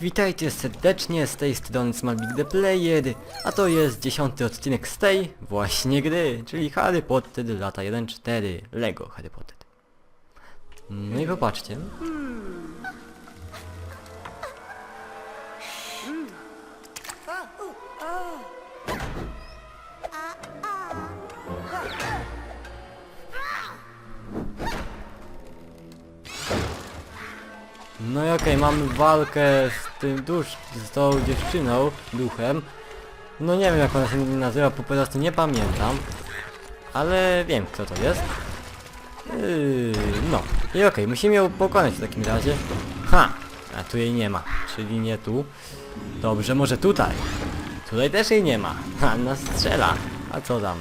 Witajcie serdecznie, z tej strony Small Big The Player, a to jest dziesiąty odcinek z tej właśnie gry, czyli Harry Potter lata 1.4, Lego Harry Potter. No i popatrzcie. No i okej, mamy walkę z tym dusz, z tą dziewczyną, duchem. No nie wiem jak ona się nazywa, po prostu nie pamiętam. Ale wiem kto to jest. Yy, no. I okej, musimy ją pokonać w takim razie. Ha! A tu jej nie ma, czyli nie tu. Dobrze, może tutaj. Tutaj też jej nie ma. Ha, nas strzela. A co tam?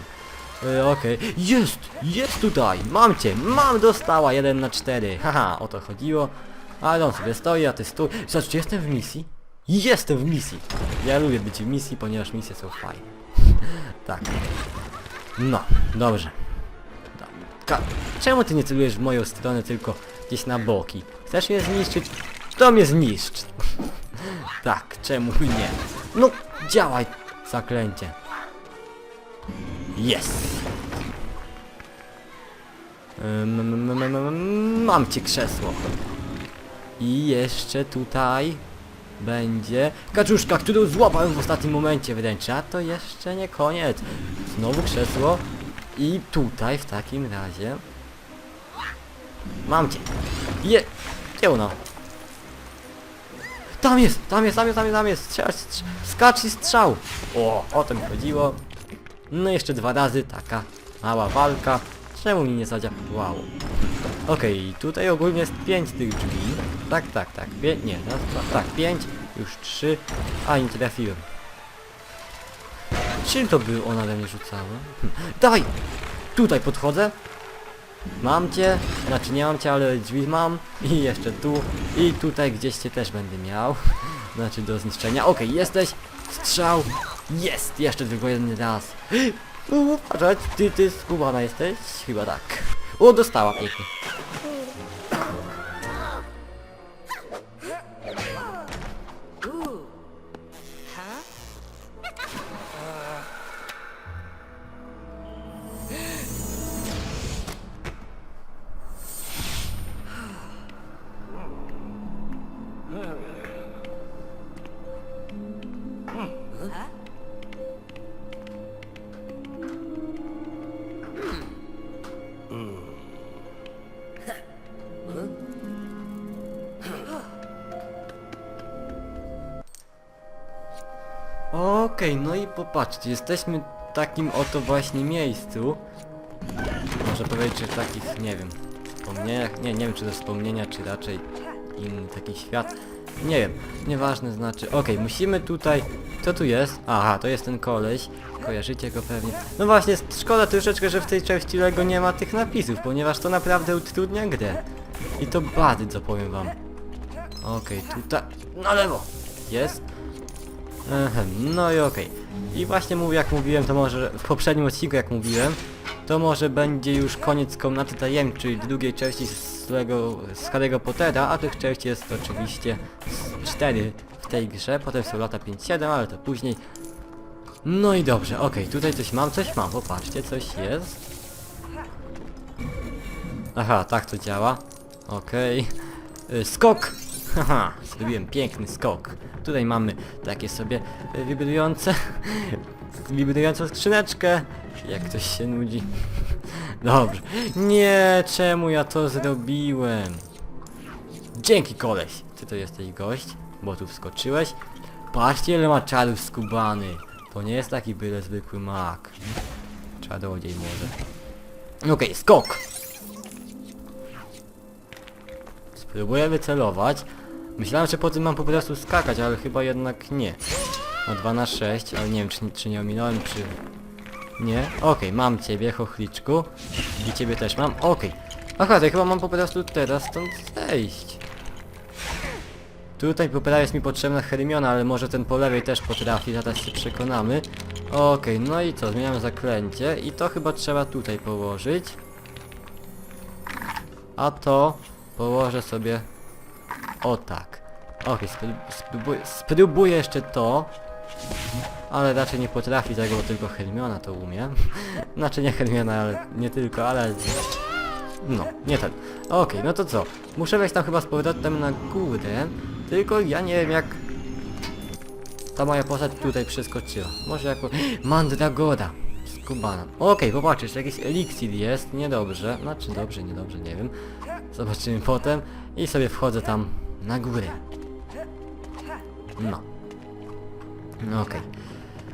Yy, okej. Jest! Jest tutaj! Mam cię! Mam dostała! 1 na 4. Haha, o to chodziło. Ale on sobie stoi, a ty stój. Zobaczcie, jestem w misji. Jestem w misji. Ja lubię być w misji, ponieważ misje są fajne. tak. No, dobrze. Ka Czemu ty nie celujesz w moją stronę, tylko gdzieś na boki? Chcesz mnie zniszczyć? To mnie zniszcz. tak, czemu nie? No, działaj, zaklęcie. M- Mam cię krzesło. I jeszcze tutaj będzie kaczuszka, którą złapałem w ostatnim momencie wręcz. A to jeszcze nie koniec. Znowu krzesło. I tutaj w takim razie... Mam cię. Je... Ona? Tam jest, tam jest, tam jest, tam jest, tam jest. Strzelać, strz- skacz i strzał. O, o to mi chodziło. No jeszcze dwa razy taka mała walka. Czemu mi nie zadziałało? Okej, tutaj ogólnie jest pięć tych drzwi. Tak, tak, tak. Pię nie, raz, dwa, tak, pięć, już trzy. A, nie trafiłem. Czym to by ona we mnie rzucała? Hm. Dawaj! Tutaj podchodzę. Mam cię, znaczy nie mam cię, ale drzwi mam. I jeszcze tu. I tutaj gdzieś cię też będę miał. Znaczy do zniszczenia. Okej, jesteś. Strzał. Jest! Jeszcze tylko jeden raz. Uważać, ty, ty skubana jesteś? Chyba tak. O, dostała pięknie. Okej, no i popatrzcie, jesteśmy w takim oto właśnie miejscu. Może powiedzieć, że takich, nie wiem, wspomnieniach, nie, nie wiem czy to wspomnienia, czy raczej taki świat. Nie wiem, nieważne znaczy. Okej, musimy tutaj, co tu jest? Aha, to jest ten koleś, kojarzycie go pewnie. No właśnie, szkoda troszeczkę, że w tej części Lego nie ma tych napisów, ponieważ to naprawdę utrudnia grę. I to bardzo, powiem wam. Okej, tutaj, na lewo, jest. Ehem, no i okej. I właśnie mówię, jak mówiłem, to może w poprzednim odcinku, jak mówiłem, to może będzie już koniec komnaty tajemniczej drugiej części z Lego, z Harry'ego Pottera, a tych części jest oczywiście z 4 w tej grze, potem są lata 5-7, ale to później. No i dobrze, okej, tutaj coś mam, coś mam, popatrzcie, coś jest. Aha, tak to działa. Okej. Y, Skok! Haha, zrobiłem piękny skok. Tutaj mamy takie sobie y, wibrujące, wibrującą skrzyneczkę. Jak ktoś się nudzi. Dobrze. Nie, czemu ja to zrobiłem? Dzięki koleś. Ty to jesteś gość, bo tu wskoczyłeś. Patrzcie ile ma czarów skubany. To nie jest taki byle zwykły mak. Czarodziej może. Okej, skok. Spróbuję wycelować. Myślałem, że po tym mam po prostu skakać, ale chyba jednak nie. No 2 na 6, ale nie wiem czy, czy nie ominąłem, czy... Nie? Okej, mam ciebie, chochliczku. I ciebie też mam. Okej. Aha, to ja chyba mam po prostu teraz stąd zejść. Tutaj po prawej jest mi potrzebna Hermiona, ale może ten po lewej też potrafi, zaraz się przekonamy. Okej, no i co, zmieniam zaklęcie i to chyba trzeba tutaj położyć. A to położę sobie o tak. Okej, spró- spróbuję, spróbuję jeszcze to. Ale raczej nie potrafi tego, bo tylko Hermiona to umie. znaczy nie Hermiona, ale nie tylko, ale... No, nie ten. Okej, no to co? Muszę wejść tam chyba z powrotem na górę. Tylko ja nie wiem jak... Ta moja postać tutaj przeskoczyła. Może jako... Mandragora! Skubana. Okej, popatrzysz, jakiś eliksir jest, niedobrze. Znaczy dobrze, niedobrze, nie wiem. Zobaczymy potem. I sobie wchodzę tam na górę. No. Okej.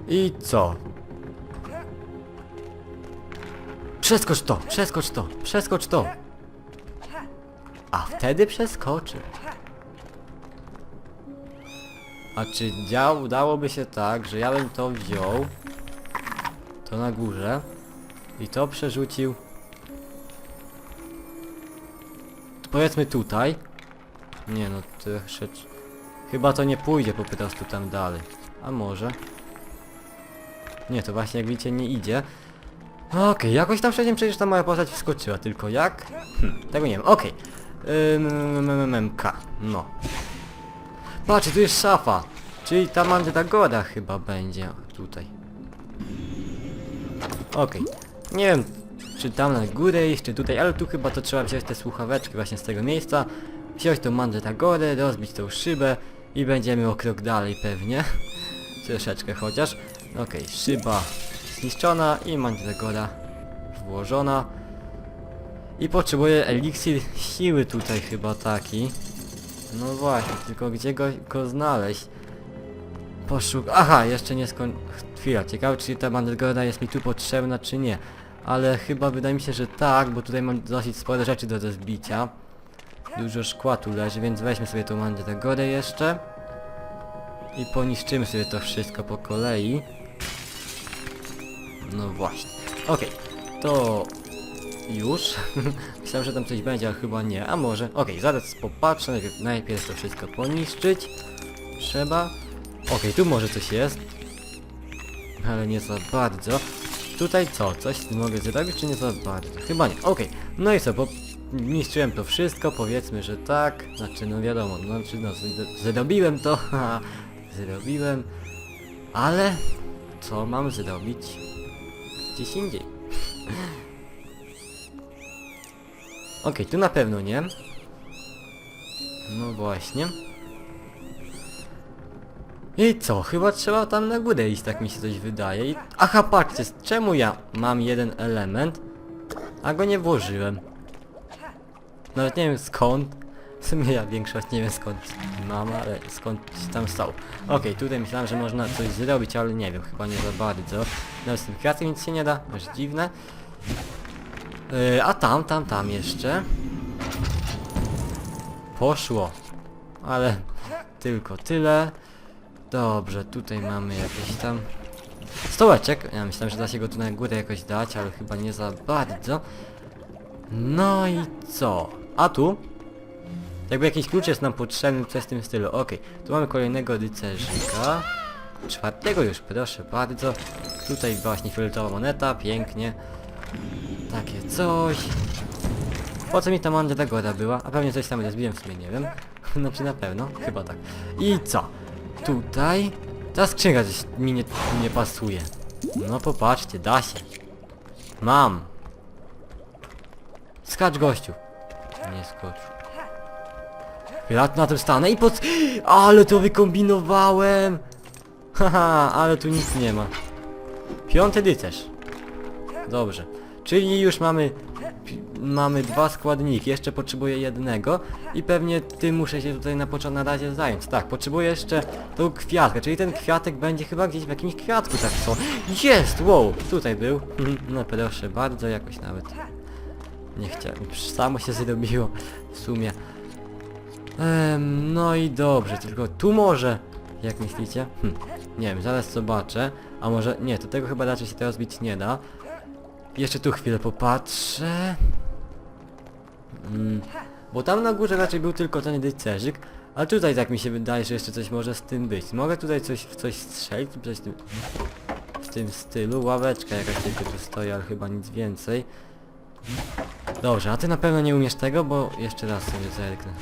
I co? Przeskocz to, przeskocz to, przeskocz to. A wtedy przeskoczy. A czy dział, udałoby się tak, że ja bym to wziął, to na górze i to przerzucił powiedzmy tutaj. Nie no, troszeczkę... Chyba to nie pójdzie po prostu tam dalej. A może? Nie, to właśnie jak widzicie nie idzie. Okej, jakoś tam wcześniej przecież ta moja postać wskoczyła, tylko jak? Hm, tego nie wiem, okej. Ym, MMK, no. Patrz, tu jest szafa. Czyli ta mandragora chyba będzie tutaj. Okej. Nie wiem, czy tam na górę iść, czy tutaj, ale tu chyba to trzeba wziąć te słuchaweczki właśnie z tego miejsca. Wziąć tą mandragorę, rozbić tą szybę i będziemy o krok dalej pewnie. Troszeczkę chociaż. Okej, szyba zniszczona i mandragora włożona. I potrzebuję eliksir siły tutaj chyba taki. No właśnie, tylko gdzie go, go znaleźć? Poszuk... Aha, jeszcze nie skoń... Chwila, ciekawe czy ta mandragora jest mi tu potrzebna czy nie. Ale chyba wydaje mi się, że tak, bo tutaj mam dosyć spore rzeczy do rozbicia. Dużo szkła tu leży, więc weźmy sobie tą mandragorę jeszcze. I poniszczymy sobie to wszystko po kolei. No właśnie. Okej, to już. Myślałem, że tam coś będzie, ale chyba nie. A może? Okej, zaraz popatrzę. Najpierw, najpierw to wszystko poniszczyć. Trzeba. Okej, tu może coś jest. Ale nie za bardzo. Tutaj co? Coś mogę zrobić, czy nie za bardzo? Chyba nie. Okej, no i co, niszczyłem to wszystko, powiedzmy, że tak. Znaczy, no wiadomo, no, no, zrobiłem to, zrobiłem. Ale co mam zrobić gdzieś indziej? Okej, tu na pewno nie. No właśnie. I co? Chyba trzeba tam na górę iść, tak mi się coś wydaje. I... Aha, patrzcie, czemu ja mam jeden element, a go nie włożyłem? Nawet nie wiem skąd. W sumie ja większość nie wiem skąd mam, ale skąd tam stał. Okej, tutaj myślałem, że można coś zrobić, ale nie wiem, chyba nie za bardzo. Nawet z tym kwiatem nic się nie da, aż dziwne. Yy, a tam, tam, tam jeszcze. Poszło. Ale tylko tyle. Dobrze, tutaj mamy jakiś tam stołeczek. Ja myślałem, że da się go tu na górę jakoś dać, ale chyba nie za bardzo. No i co? A tu? Jakby jakiś klucz jest nam potrzebny, coś w tym stylu. Okej, tu mamy kolejnego rycerzyka. Czwartego już, proszę bardzo. Tutaj właśnie fioletowa moneta, pięknie. Takie coś. Po co mi ta mandragora była? A pewnie coś tam rozbiłem, w sumie nie wiem. znaczy na pewno, chyba tak. I co? Tutaj? Ta skrzynka coś mi nie, nie pasuje. No popatrzcie, da się. Mam. Skacz gościu. Nie skocz. Ja na tym stanę i pod... Ale to wykombinowałem! Haha, ale tu nic nie ma. Piąty rycerz. Dobrze. Czyli już mamy... Mamy dwa składniki, jeszcze potrzebuję jednego i pewnie tym muszę się tutaj na początku na razie zająć. Tak, potrzebuję jeszcze tą kwiatkę, czyli ten kwiatek będzie chyba gdzieś w jakimś kwiatku tak co. Jest! Wow! Tutaj był. No proszę bardzo, jakoś nawet. Nie chciałem, samo się zrobiło w sumie. Em, no i dobrze, tylko tu może, jak myślicie? Hm, nie wiem, zaraz zobaczę. A może, nie, to tego chyba raczej się teraz zbić nie da. Jeszcze tu chwilę popatrzę. Mm, bo tam na górze raczej był tylko ten rycerzyk, a tutaj tak mi się wydaje, że jeszcze coś może z tym być. Mogę tutaj coś w coś strzelić, coś w tym, w tym stylu. Ławeczka jakaś tylko tu stoi, ale chyba nic więcej. Dobrze, a ty na pewno nie umiesz tego, bo jeszcze raz sobie zerknę.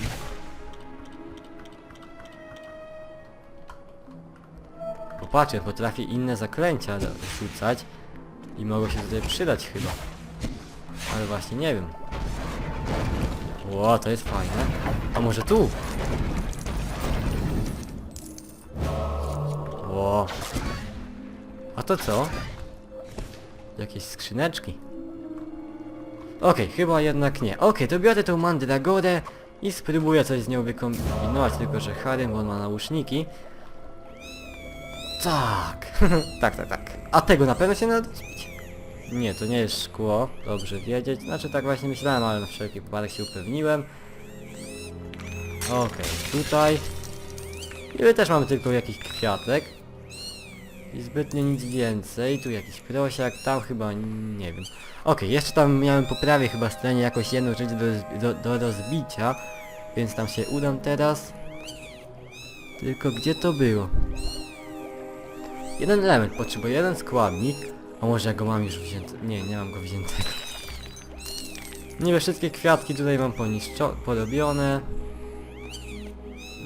Patrzę, potrafię inne zaklęcia rzucać i mogą się tutaj przydać chyba. Ale właśnie nie wiem. Ło, to jest fajne. A może tu? Ło. A to co? Jakieś skrzyneczki. Okej, chyba jednak nie. Okej, to biorę tą mandragorę i spróbuję coś z nią wykombinować, tylko że Harry, bo on ma nauszniki. Tak, tak, tak, tak. A tego na pewno się nada zbić? Nie, to nie jest szkło, dobrze wiedzieć. Znaczy tak właśnie myślałem, ale na wszelki wypadek się upewniłem. Okej, tutaj. I my też mamy tylko jakiś kwiatek. I zbytnio nic więcej. Tu jakiś prosiak, tam chyba nie wiem. Okej, jeszcze tam miałem po prawej chyba stronie jakoś jedną rzecz do, do, do rozbicia. Więc tam się udam teraz. Tylko gdzie to było? Jeden element potrzebuję, jeden składnik. A może ja go mam już wzięty? Nie, nie mam go wziętego. Niby wszystkie kwiatki tutaj mam poniszczo porobione.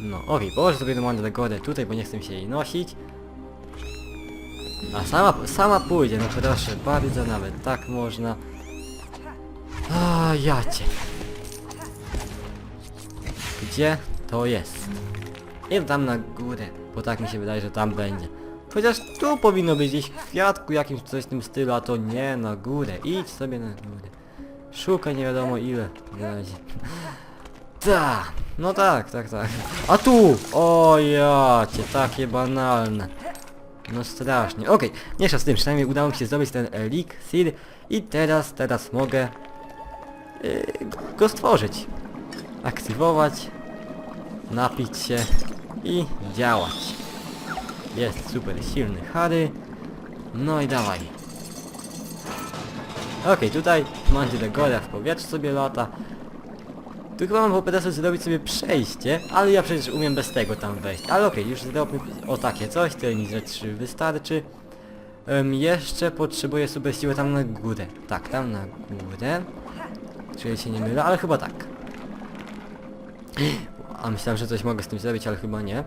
No, okej, położę sobie do mandragorę tutaj, bo nie chcę się jej nosić. A sama, sama pójdzie, no proszę bardzo, nawet tak można. A jacie. Gdzie to jest? Idę tam na górę, bo tak mi się wydaje, że tam będzie. Chociaż tu powinno być gdzieś w kwiatku jakimś coś w tym stylu, a to nie na górę. Idź sobie na górę. Szukaj nie wiadomo ile. Tak, no tak, tak, tak. A tu! O jacie, takie banalne. No strasznie. Okej, mniejsza z tym, przynajmniej udało mi się zdobyć ten eliksir i teraz, teraz mogę yy, go stworzyć. Aktywować, napić się i działać. Jest super silny Harry. No i dawaj. Okej, tutaj Mandragora w powietrzu sobie lata. Tu chyba mam prostu zrobić sobie przejście, ale ja przecież umiem bez tego tam wejść. Ale okej, już zróbmy o takie coś, tyle mi rzeczy wystarczy. Em, jeszcze potrzebuję super siły tam na górę. Tak, tam na górę. Czyli się nie mylę, ale chyba tak. A myślałem, że coś mogę z tym zrobić, ale chyba nie.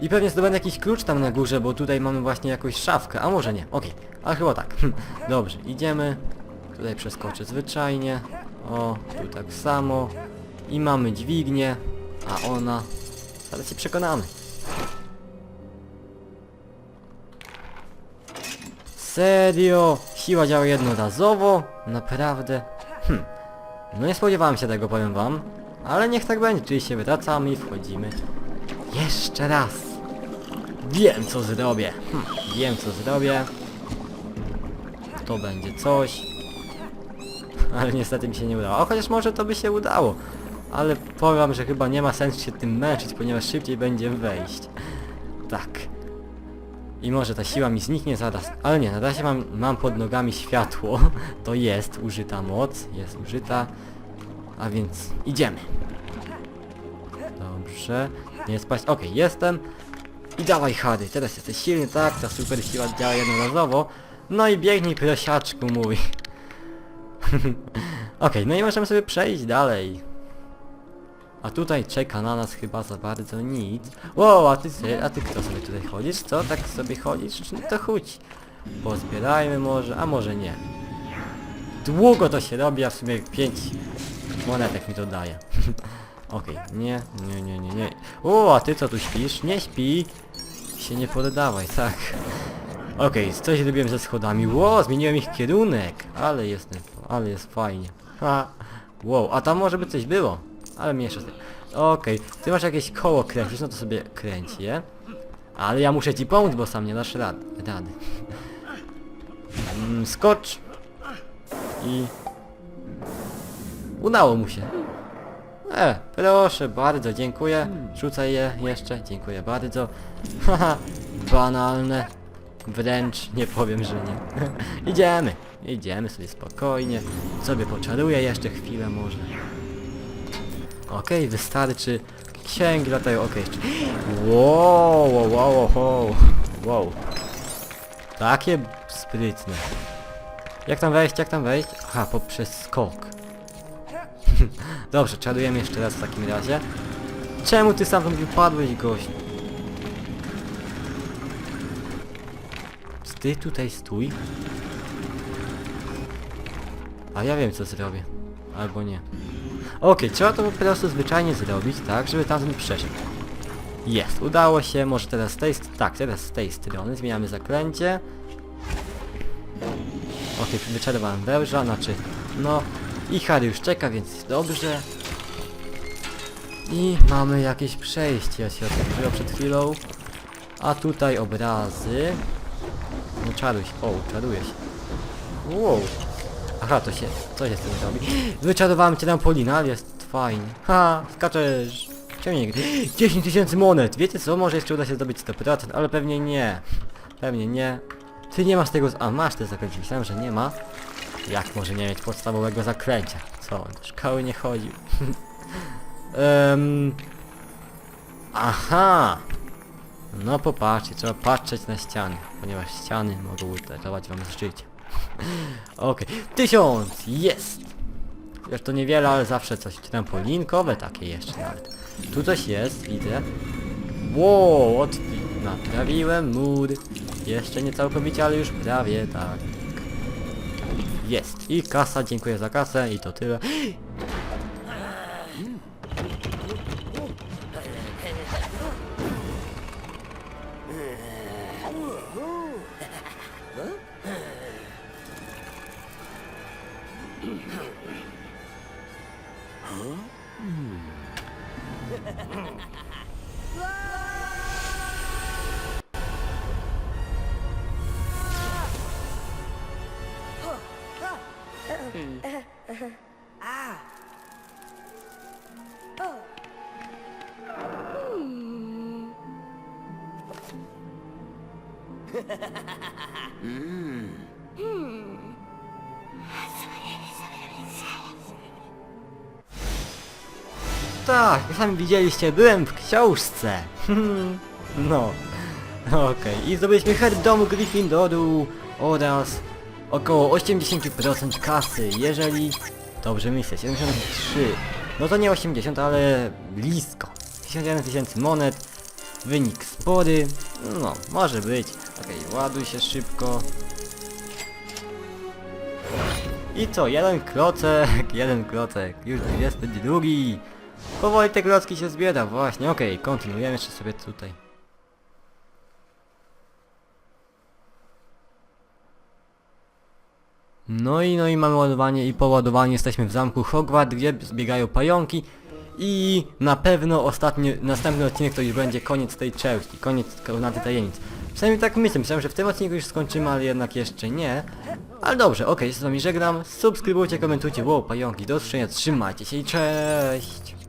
I pewnie zdobędę jakiś klucz tam na górze, bo tutaj mamy właśnie jakąś szafkę, a może nie, okej, ale chyba tak. Dobrze, idziemy. Tutaj przeskoczę zwyczajnie. O, tu tak samo. I mamy dźwignię, a ona... Zaraz się przekonamy. Serio? Siła działa jednorazowo? Naprawdę? Hm. No nie spodziewałem się tego, powiem wam. Ale niech tak będzie, czyli się wracamy i wchodzimy. Jeszcze raz. Wiem co zrobię. Hm. Wiem co zrobię. To będzie coś. Ale niestety mi się nie udało. A chociaż może to by się udało. Ale powiem że chyba nie ma sensu się tym męczyć, ponieważ szybciej będzie wejść. Tak. I może ta siła mi zniknie zaraz. Ale nie, na razie mam, mam pod nogami światło. To jest użyta moc. Jest użyta. A więc idziemy. Dobrze. Nie spać. Okej, jestem. I dawaj Harry, teraz jesteś silny, tak? Ta super siła działa jednorazowo. No i biegnij prosiaczku mój. Okej, no i możemy sobie przejść dalej. A tutaj czeka na nas chyba za bardzo nic. Wow, a ty, a ty kto sobie tutaj chodzisz? Co? Tak sobie chodzisz? No to chodź. Pozbierajmy może, a może nie. Długo to się robi, a w sumie 5 monetek mi to daje. Okej, nie, nie, nie, nie, nie. O, a ty co tu śpisz? Nie śpi. Się nie poddawaj, tak. Okej, coś zrobiłem ze schodami. Ło, zmieniłem ich kierunek. Ale jest, ale jest fajnie. Ha. Wow, a tam może by coś było. Ale mniejsza z. Okej, ty masz jakieś koło kręcisz, no to sobie kręć je. Ale ja muszę ci pomóc, bo sam nie dasz rad rady. Mm, skocz. I... Udało mu się. E, proszę bardzo, dziękuję. Rzucaj je jeszcze, dziękuję bardzo. Haha, banalne. Wręcz nie powiem, że nie. Idziemy, idziemy sobie spokojnie. Sobie poczaruję jeszcze chwilę może. Okej, wystarczy. Księgi latają, okej. jeszcze- Wow, wow, wow, wow, wow. Takie sprytne. Jak tam wejść, jak tam wejść? Aha, poprzez skok. Dobrze, czarujemy jeszcze raz w takim razie. Czemu ty sam wypadłeś, gość? ty tutaj stój. A ja wiem co zrobię. Albo nie. Okej, trzeba to po prostu zwyczajnie zrobić, tak, żeby tamten przeszedł. Jest, udało się, może teraz z tej, tak, teraz z tej strony, zmieniamy zaklęcie. Okej, wyczerpałem węża, znaczy, no, i Harry już czeka, więc jest dobrze. I mamy jakieś przejście, ja się otworzyło przed chwilą. A tutaj obrazy. No czaruj się, o, czaruje się. Wow. Aha, to się, co się z tym robi? Wyczarowałem cię na Polina, jest fajnie. Ha, skaczesz. Ciągnik. 10 tysięcy monet. Wiecie co? Może jeszcze uda się zdobyć 100%, ale pewnie nie. Pewnie nie. Ty nie masz tego... z- A, masz te zaklęcie. Myślałem, że nie ma. Jak może nie mieć podstawowego zaklęcia? Co, on do szkoły nie chodził. Em, Aha! No popatrzcie, trzeba patrzeć na ściany, ponieważ ściany mogą uratować wam życie. Okej, tysiąc! Jest! Już to niewiele, ale zawsze coś. Tam polinkowe takie jeszcze nawet. Tu coś jest, widzę. Wow, od... Naprawiłem mur. Jeszcze nie całkowicie, ale już prawie tak. Jest. I kasa, dziękuję za kasę i to tyle. Tak, sami widzieliście, byłem w książce. no. Okej, i zdobyliśmy head domu Gryffindoru oraz około 80% kasy, jeżeli... Dobrze myślę, 73. No to nie 80, ale blisko. 51 tysięcy monet. Wynik spory. No, może być. Okej, ładuj się szybko. I co, jeden klocek, jeden klocek, już 22. Powoli te klocki się zbiera, właśnie, okej, kontynuujemy jeszcze sobie tutaj. No i no i mamy ładowanie i po ładowaniu jesteśmy w zamku Hogwart, gdzie zbiegają pająki i na pewno ostatni, następny odcinek to już będzie koniec tej części, koniec Komnaty Tajemnic. Przynajmniej tak myślę, myślałem, że w tym odcinku już skończymy, ale jednak jeszcze nie. Ale dobrze, okej, z wami żegnam, subskrybujcie, komentujcie, wow, pająki, do usłyszenia, trzymajcie się i cześć!